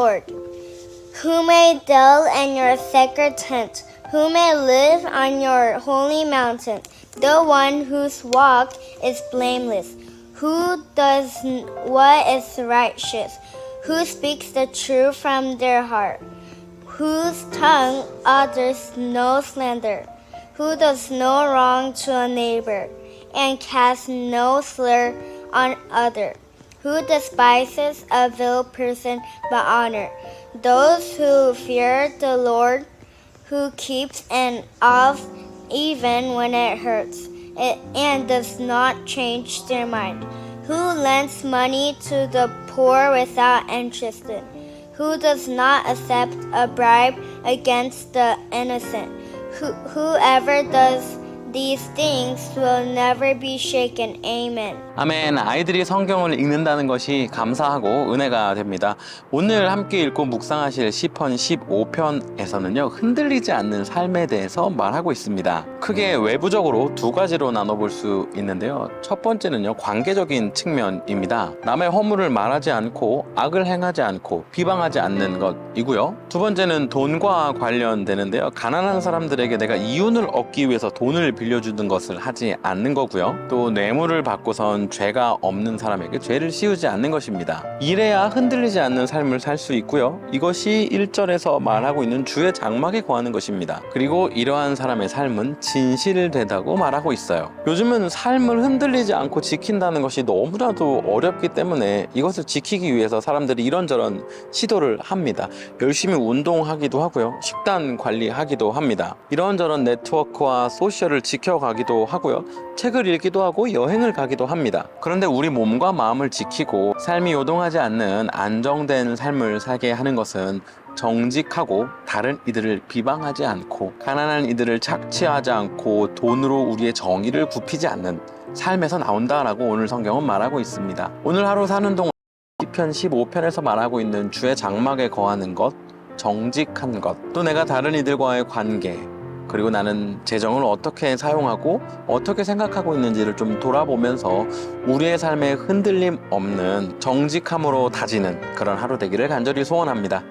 Lord, who may dwell in your sacred tent, who may live on your holy mountain, the one whose walk is blameless, who does what is righteous, who speaks the truth from their heart, whose tongue utters no slander, who does no wrong to a neighbor, and casts no slur on other, who despises a vile person but honor. Those who fear the Lord, who keeps an oath even when it hurts, and does not change their mind, who lends money to the poor without interest, who does not accept a bribe against the innocent. Who, whoever does these things will never be shaken. Amen. 아멘. 아이들이 성경을 읽는다는 것이 감사하고 은혜가 됩니다. 오늘 함께 읽고 묵상하실 시편 15편에서는요, 흔들리지 않는 삶에 대해서 말하고 있습니다. 크게 외부적으로 두 가지로 나눠 볼 수 있는데요. 첫 번째는요, 관계적인 측면입니다. 남의 허물을 말하지 않고, 악을 행하지 않고, 비방하지 않는 것이고요. 두 번째는 돈과 관련되는데요. 가난한 사람들에게 내가 이윤을 얻기 위해서 돈을 빌려주는 것을 하지 않는 거고요. 또 뇌물을 받고선 죄가 없는 사람에게 죄를 씌우지 않는 것입니다. 이래야 흔들리지 않는 삶을 살 수 있고요. 이것이 1절에서 말하고 있는 주의 장막에 거하는 것입니다. 그리고 이러한 사람의 삶은 진실되다고 말하고 있어요. 요즘은 삶을 흔들리지 않고 지킨다는 것이 너무나도 어렵기 때문에 이것을 지키기 위해서 사람들이 이런저런 시도를 합니다. 열심히 운동하기도 하고요. 식단 관리하기도 합니다. 이런저런 네트워크와 소셜을 지켜가기도 하고요. 책을 읽기도 하고 여행을 가기도 합니다. 그런데 우리 몸과 마음을 지키고 삶이 요동하지 않는 안정된 삶을 살게 하는 것은 정직하고 다른 이들을 비방하지 않고 가난한 이들을 착취하지 않고 돈으로 우리의 정의를 굽히지 않는 삶에서 나온다라고 오늘 성경은 말하고 있습니다. 오늘 하루 사는 동안 시편 15편에서 말하고 있는 주의 장막에 거하는 것, 정직한 것, 또 내가 다른 이들과의 관계, 그리고 나는 재정을 어떻게 사용하고 어떻게 생각하고 있는지를 좀 돌아보면서 우리의 삶에 흔들림 없는 정직함으로 다지는 그런 하루 되기를 간절히 소원합니다.